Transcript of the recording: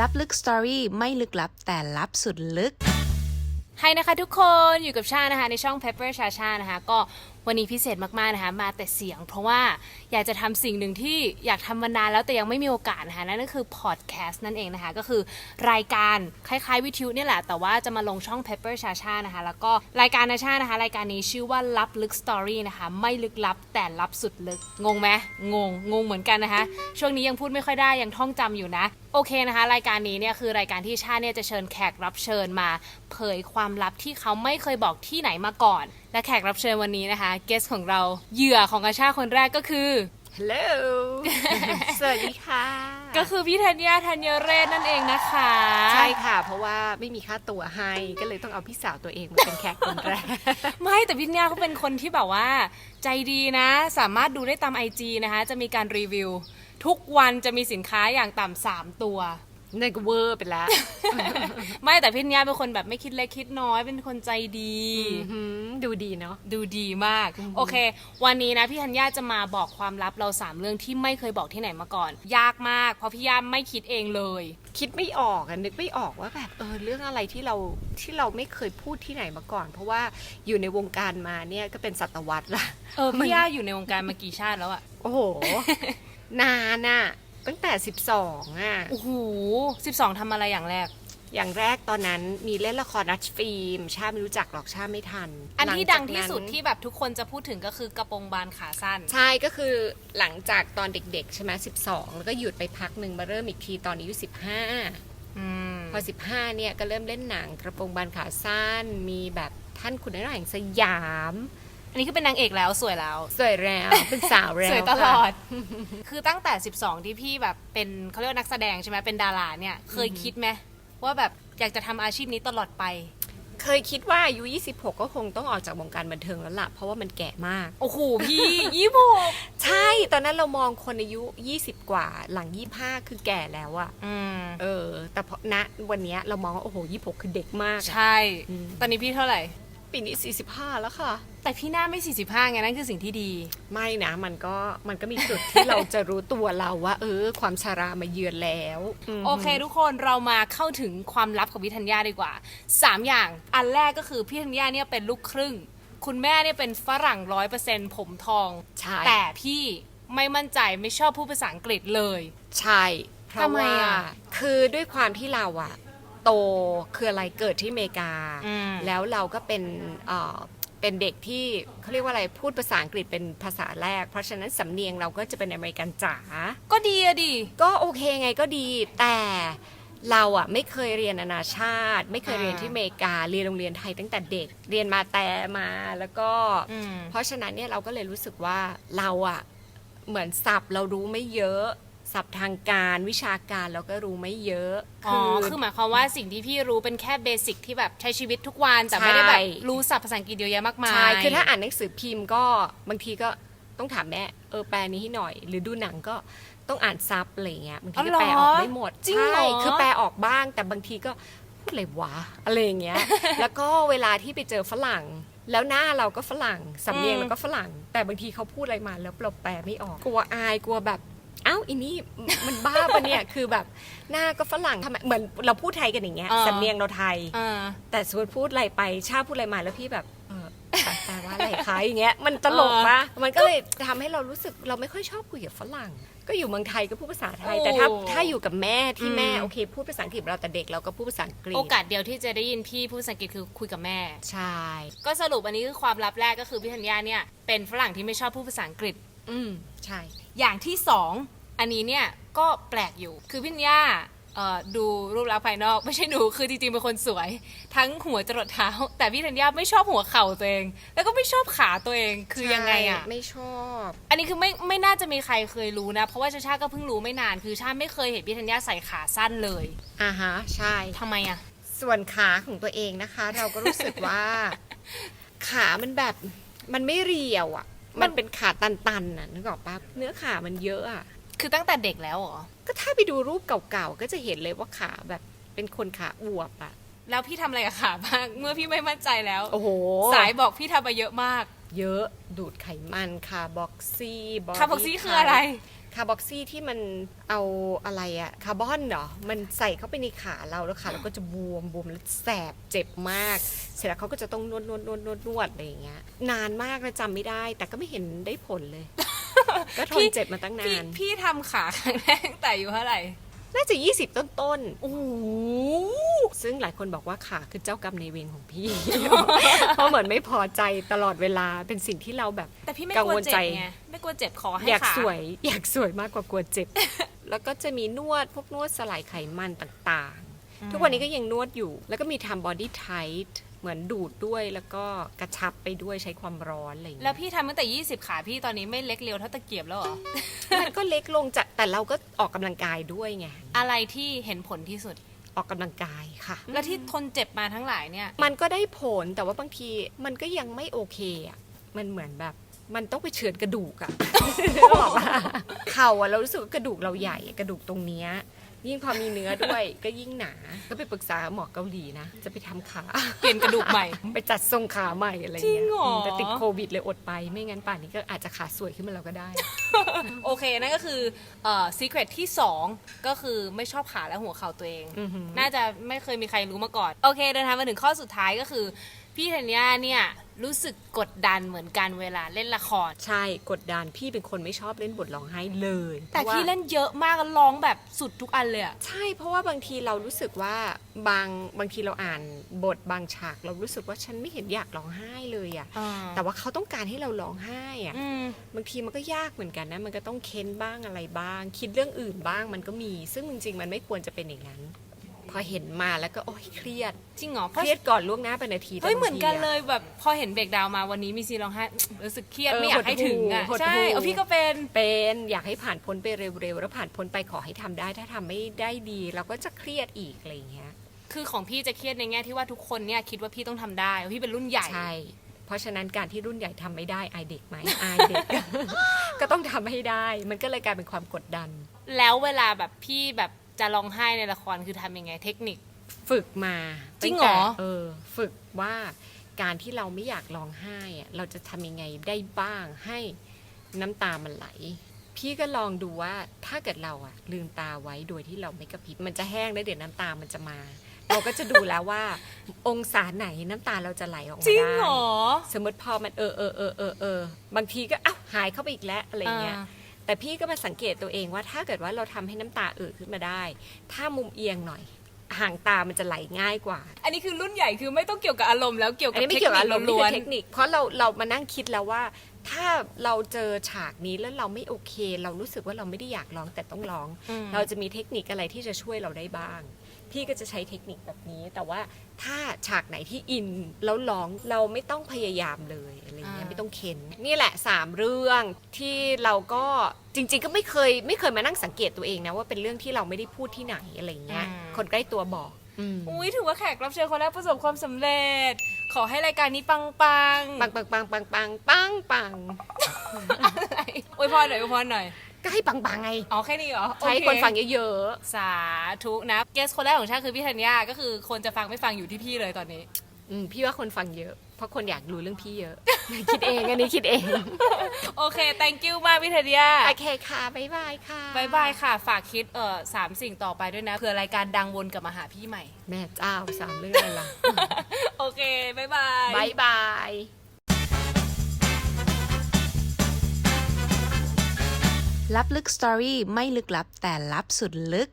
ลับลึกสตอรี่ไม่ลึกลับแต่ลับสุดลึกไฮนะคะทุกคนอยู่กับชานะคะในช่อง Pepper ชาชานะคะ ก็วันนี้พิเศษมากๆนะคะมาแต่เสียง เพราะว่าอยากจะทำสิ่งหนึ่งที่อยากทำมานานแล้วแต่ยังไม่มีโอกาสนะคะนั่นก็คือพอดแคสต์นั่นเองนะคะ ก็คือรายการคล้ายๆวิทยุเนี่ยแหละ แต่ว่าจะมาลงช่อง Pepper ชาชานะคะ แล้วก็รายการนาชานะคะ รายการนี้ชื่อว่าลับลึกสตอรี่นะคะ ไม่ลึกลับแต่ลับสุดลึกงงไหมงงงงเหมือนกันนะคะ ช่วงนี้ยังพูดไม่ค่อยได้ยังท่องจำอยู่นะโอเคนะคะ รายการนี้เนี่ยคือรายการที่ชาเนี่ยจะเชิญแขกรับเชิญมาเผยความลับที่เขาไม่เคยบอกที่ไหนมาก่อน และแขกรับเชิญวันนี้นะคะเกสของเราเหยื่อของอาชาคนแรกก็คือฮัลโหลสวัสดีค่ะ ก็คือพี่ธัญญาธัญเรศนั่นเองนะคะ ใช่ค่ะ เพราะว่าไม่มีค่าตัวให้ก็เลยต้องเอาพี่สาวตัวเองมาเป็นแขกคนแรก ไม่แต่พี่ธัญญาเขาเป็นคนที่แบบว่า ใจดีนะ สามารถดูได้ตาม IG นะคะ จะมีการรีวิว ทุกวันจะมีสินค้าอย่างต่ำสามตัว ในกเวอร์ไปแล้ว ไม่แต่พี่ธัญญาเป็นคนแบบไม่คิดเล็กคิดน้อยเป็นคนใจดีอื้อหือดูดีเนาะดูดีมาก โอเค วันนี้นะพี่ธัญญาจะมาบอกความลับเราสามเรื่องที่ไม่เคยบอกที่ไหนมาก่อน ยากมาก เพราะพี่ย่าไม่คิดเองเลย คิดไม่ออกอะนึกไม่ออกว่าแบบเออเรื่องอะไรที่เราที่เราไม่เคยพูดที่ไหนมาก่อน เพราะว่าอยู่ในวงการมาเนี่ยก็เป็นศตวรรษละเออพี่ย่าอยู่ในวงการมากี่ชาติแล้วอะโอ้โหนานอะ ตั้งแต่ 12อะโอ้โหสิบสองทำอะไรอย่างแรก อย่างแรกตอนนั้นมีเล่นละครรัชฟิล์ม ชาไม่รู้จักหรอกชาไม่ทันอันที่หลัดัจางกที่สุดนั้นที่แบบทุกคนจะพูดถึงก็คือกระโปรงบานขาสั้น ใช่ก็คือหลังจากตอนเด็กๆ ใช่ไหม12แล้วก็หยุดไปพักหนึ่งมาเริ่มอีกทีตอนอายุ15อืมพอ15เนี่ยก็เริ่มเล่นหนังกระโปรงบานขาสั้น มีแบบท่านคุณนายแห่งสยาม อันนี้คือเป็นนางเอกแล้วสวยแล้ว สวยแล้ว เป็นสาวแล้วสวยตลอค่ะดคือตั้งแต่ 12 ที่พี่แบบเป็นเขาเรียกว่านักแสดงใช่ไหมเป็นดาราเนี่ย เคยคิดไหมว่าแบบอยากจะทำอาชีพนี้ตลอดไป เคยคิดว่าอายุ 26 ก็คงต้องออกจากวงการบันเทิงแล้วล่ะ เพราะว่ามันแก่มาก โอ้โหพี่ยี่หกใช่ ตอนนั้นเรามองคนอายุ 20 กว่าหลัง 25 คือแก่แล้วอะอืมเออ แต่พอณวันเนี้ยเรามองว่าโอ้โห 26 คือเด็กมากอะใช่อืมตอนนี้พี่เท่าไหร่ ปีนี้ 45 แล้วค่ะ แต่พี่หน้าไม่ 45ไงนั่นคือสิ่งที่ดี ไม่นะมันก็มันก็มีจุดที่ เราจะรู้ตัวเราว่า เออ ความชารามาเยือนแล้วมโอเค ทุกคนเรามาเข้าถึงความลับของพี่ธัญญาดีกว่า 3 อย่างอันแรกก็คือพี่ธัญญาเนี่ยเป็นลูกครึ่ง คุณแม่เนี่ยเป็นฝรั่งร้อยเปอร์เซ็นต์ผมทอง ใช่แต่พี่ไม่มั่นใจไม่ชอบพูดภาษาอังกฤษเลย ใช่เพราะทำไมว่าอะ คือด้วยความที่เราอะ โตคืออะไรเกิดที่อเมริกา อืม แล้วเราก็เป็นเอ่อเป็นเด็กที่เขาเรียกว่าอะไรพูดภาษาอังกฤษเป็นภาษาแรก เพราะฉะนั้นสำเนียงเราก็จะเป็นอเมริกันจ๋า ก็ดีอะดิ ก็โอเคไงก็ดีแต่เราอะไม่เคยเรียนนานาชาติ ไม่เคยเรียนที่อเมริกาเรียนโรงเรียนไทยตั้งแต่เด็กเรียนมาแต่มาแล้วก็ อืม เพราะฉะนั้นเนี่ยเราก็เลยรู้สึกว่าเราอะเหมือนศัพท์เรารู้ไม่เยอะ ศัพท์ทางการวิชาการเราก็รู้ไม่เยอะอ๋อ คือหมายความว่าสิ่งที่พี่รู้เป็นแค่เบสิกที่แบบใช้ชีวิตทุกวัน แต่ไม่ได้แบบใช่รู้ศัพท์ภาษาอังกฤษเยอะแยะมากมาย ใช่ คือถ้าอ่านหนังสือพิมพ์ก็บางทีก็ต้องถามแม่เออแปลนี้ให้หน่อย หรือดูหนังก็ต้องอ่านซับอะไรเงี้ยบางทีอ๋อก็เหรอแปลออกไม่หมดจริงเหรอใช่คือแปลออกบ้าง แต่บางทีก็พูดอะไรวะอะไรอย่างเงี้ย แล้วก็เวลาที่ไปเจอฝรั่งแล้วหน้าเราก็ฝรั่งสำเนียงเราก็ฝรั่ง แต่บางทีเขาพูดอะไรมาแล้วเราแปลไม่ออก กลัวอายกลัวแบบเอ้าอีนี่มันบ้าปะเนี่ย คือแบบหน้าก็ฝรั่งทำไมเหมือนเราพูดไทยกันอย่างเงี้ยเออ สำเนียงเราไทย อ่า แต่สมมติพูดอะไรไปชาพูดอะไรมาแล้วพี่แบบเออแปลว่าอะไรคะอย่างเงี้ยมันตลกปะมันก็เลยทำให้เรารู้สึกเราไม่ค่อยชอบคุยกับฝรั่ง ก็อยู่เมืองไทยก็พูดภาษาไทยโอ้แต่ถ้าถ้าอยู่กับแม่ที่แม่อืม โอเค พูดภาษาอังกฤษเราแต่เด็กเราก็พูดภาษาอังกฤษโอกาสเดียวที่จะได้ยินพี่พูดภาษาอังกฤษคือคุยกับแม่ ใช่ก็สรุปอันนี้คือความลับแรกก็คือพี่ธัญญาเนี่ยเป็นฝรั่งที่ไม่ชอบพูดภาษาอังกฤษ อืมใช่ อย่างที่สอง อันนี้เนี่ยก็แปลกอยู่ คือพี่ธัญญาเอ่อดูรูปลักษณ์ภายนอก ไม่ใช่ดูคือจริงๆเป็นคนสวย ทั้งหัวจรดเท้า แต่พี่ธัญญาไม่ชอบหัวเข่าตัวเอง แล้วก็ไม่ชอบขาตัวเองคือยังไงอะใช่ไม่ชอบ อันนี้คือไม่ไม่น่าจะมีใครเคยรู้นะ เพราะว่าชาชาก็เพิ่งรู้ไม่นานคือชาไม่เคยเห็นพี่ธัญญาใส่ขาสั้นเลยอ่าฮะใช่ทำไมอะส่วนขาของตัวเองนะคะ เราก็รู้สึกว่า ขามันแบบมันไม่เรียวอะ มันเป็นขาตันๆน่ะนึกออกปะเนื้อขามันเยอะอะ คือตั้งแต่เด็กแล้วเหรอ ก็ถ้าไปดูรูปเก่าๆ ก็จะเห็นเลยว่าขาแบบเป็นคนขาอวบอะแล้วพี่ทำอะไรกับขาบ้าง เมื่อพี่ไม่มั่นใจแล้ว โอ้โห สายบอกพี่ทำมาเยอะมากเยอะดูดไขมันค่ะบ็อกซี่คาร์บอกซี่คืออะไร คาร์บอกซี่ที่มันเอาอะไรอะคาร์บอนเหรอ มันใส่เข้าไปในขาเราแล้วขาเราก็จะบวมบวมแล้วแสบเจ็บมาก เสร็จแล้วเขาก็จะต้องนวดนวดนวดนวดนวดอะไรอย่างเงี้ยนานมากแล้วจำไม่ได้ แต่ก็ไม่เห็นได้ผลเลย ก็ทนเจ็บมาตั้งนาพี่น พี่ทำขาครั้งแรกตั้งแต่อายู่เท่าไหร่ น่าจะ 20 ต้นต้นโอ้โหๆซึ่งหลายคนบอกว่าขาคือเจ้ากรรมในายเวรของพี่ เพราะเหมือนไม่พอใจตลอดเวลาเป็นสิ่งที่เราแบบ แต่พี่ไม่กักงลัววลเจ็ใจบไง ไม่กลัวเจ็บขอให้อยากขาสวยอยากสวยมากกว่ากลัวเจ็บ แล้วก็จะมีนวดพวกนวดสลายไขมันต่างๆ ทุกวันนี้ก็ยังนวดอยู่ แล้วก็มีทำบอดี้ไทท์ เหมือนดูดด้วยแล้วก็กระชับไปด้วยใช้ความร้อนอะไรอย่างแล้เงี้วยพี่ทำตั้งแต่ 20 ขาพี่ตอนนี้ไม่เล็กเรียวเท่าตะเกียบแล้วเหรอ มันก็เล็กลงจากแต่เราก็ออกกำลังกายด้วยไง อะไรที่เห็นผลที่สุด ออกกำลังกายค่ะ แล้วที่ทนเจ็บมาทั้งหลายเนี่ย มันก็ได้ผลแต่ว่าบางทีมันก็ยังไม่โอเคอะมันเหมือนแบบมันต้องไปเฉือนกระดูกอะ บอกว่าเข่าอะเรารู้สึกว่ากระดูกเราใหญ่อะกระดูกตรงเนี้ย ยิ่งพอมีเนื้อด้วย ก็ยิ่งหนา ก็ไปปรึกษาหมอเกาหลีนะ จะไปทำขา เปลี่ยนกระดูกใหม่ ไปจัดทรงขาใหม่อะไรจริเงี้งยเหรอ มแต่ติดโควิดเลยอดไป ไม่งั้นป่านนี้ก็อาจจะขาสวยขึ้นมาแล้วก็ได้ โอเค นั่นก็คือเอ่อ secret ที่ 2 ก็คือไม่ชอบขาและหัวเข่าตัวเอง อือหือ น่าจะไม่เคยมีใครรู้มาก่อน โอเค เดินทางมาถึงข้อสุดท้ายก็คือ พี่ธัญญาเนี่ยรู้สึกกดดันเหมือนกันเวลาเล่นละคร ใช่กดดันพี่เป็นคนไม่ชอบเล่นบทร้องไห้เลยแต่พราะว่าพี่เล่นเยอะมากแล้วร้องแบบสุดทุกอันเลยอะใช่เพราะว่าบางทีเรารู้สึกว่าบางบางทีเราอ่านบทบางฉาก เรารู้สึกว่าฉันไม่เห็นอยากร้องไห้เลยอะแต่ว่าเขาต้องการให้เราร้องไห้อะอืมบางทีมันก็ยากเหมือนกันนะ มันก็ต้องเค้นบ้างอะไรบ้าง คิดเรื่องอื่นบ้างมันก็มี ซึ่งจริงๆมันไม่ควรจะเป็นอย่างนั้น พอเห็นมาแล้วก็โอ๊ยเครียด จริงเหรอเพเคราะรียดก่อนล่วงหน้าเป็นนาทีเฮ้ยแต่เหมือนกันบางทีะ เลยแบบพอเห็นเบรกดาวน์มาวันนี้มีซีนร้องไห้รู้สึกเครียดเออไม่อยากให้ถึงอะหดหู่ใช่หดหู่ เอาพี่ก็เป็น เป็นอยากให้ผ่านพ้นไปเร็วๆ แล้วผ่านพ้นไปขอให้ทำได้ ถ้าทำไม่ได้ดี เราก็จะเครียดอีกอะไรอย่างเงี้ยคือของพี่จะเครียดในแง่ที่ว่าทุกคนเนี่ยคิดว่าพี่ต้องทำได้ว่าพี่เป็นรุ่นใหญ่ ใช่ เพราะฉะนั้นการที่รุ่นใหญ่ทำไม่ได้อายเด็กไหมอายเด็ก ก็ต้องทำให้ได้ มันก็เลยกลายเป็นความกดดัน แล้วเวลาแบบพี่แบบ จะร้องไห้ในละครคือทำยังไง เทคนิค ฝึกมาจริงตั้แต่เหรอเออ ฝึกว่าการที่เราไม่อยากร้องไห้อะเราจะทำยังไงได้บ้างให้น้ำตามันไหล พี่ก็ลองดูว่าถ้าเกิดเราอะลืมตาไว้โดยที่เราไม่กระพริบมันจะแห้งแล้วเดี๋ยวน้ำตามันจะมา เราก็จะดูแล้วว่า องศาไหนน้ำตาเราจะไหลออกมาจริงได้ เหรอ สมมติพอมันเออเออเออเออเออบางทีก็อ้าวหายเข้าไปอีกแล้วอะไรเงี้ย อ่า แต่พี่ก็มาสังเกตตัวเองว่าถ้าเกิดว่าเราทำให้น้ำตาเอ่อขึ้นมาได้ ถ้ามุมเอียงหน่อยห่างตามันจะไหลง่ายกว่า อันนี้คือรุ่นใหญ่คือไม่ต้องเกี่ยวกับอารมณ์แล้วเกี่ยวอักันบนี้ไม่เกี่ยวกับอารมณ์นี่ล้คืวอนเทคนิค เพราะเราเรามานั่งคิดแล้วว่า ถ้าเราเจอฉากนี้แล้วเราไม่โอเค เรารู้สึกว่าเราไม่ได้อยากร้องแต่ต้องร้องอืมเราจะมีเทคนิคอะไรที่จะช่วยเราได้บ้าง พี่ก็จะใช้เทคนิคแบบนี้ แต่ว่าถ้าฉากไหนที่อินแล้วร้องเราไม่ต้องพยายามเลยอะไรเงี้ยอ่าไม่ต้องเค้นนี่แหละสามเรื่องที่เราก็จริง ๆ ก็ไม่เคยไม่เคยมานั่งสังเกตตัวเองนะว่าเป็นเรื่องที่เราไม่ได้พูดที่ไหนอะไรเงี้ยคนใกล้ตัวบอกอืมอุ้ยถือว่าแขกรับเชิญคนแรกประสบความสำเร็จ ขอให้รายการนี้ปังปังปังปังปังปังปังปังปังอะไรอวยพรหน่อยอวยพรหน่อย ก็ให้ปังปังไง อ๋อแค่นี้เหรอใช้โอเคนฟังเยอะสาธุนะเกสคนแรกของชาติคือพี่ธัญญาก็คือคนจะฟังไม่ฟังอยู่ที่พี่เลยตอนนี้ ๆอืมพี่ว่าคนฟังเยอะ เพราะคนอยากรู้เรื่องพี่เยอะ คิดเองอันนี้คิดเองโอเค thank you มากพี่ธัญญาโอเคค่ะบ๊ายบายค่ะบายบายค่ะ ฝากคิดเอ่อสามสิ่งต่อไปด้วยนะเผื่อรายการดังวนกลับมาหาพี่ใหม่ แม่เจ้าสามเรื่องอะไรล่ะ โอเคบายบายบายบาย ลับลึกสตอรี่ไม่ลึกลับแต่ลับสุดลึก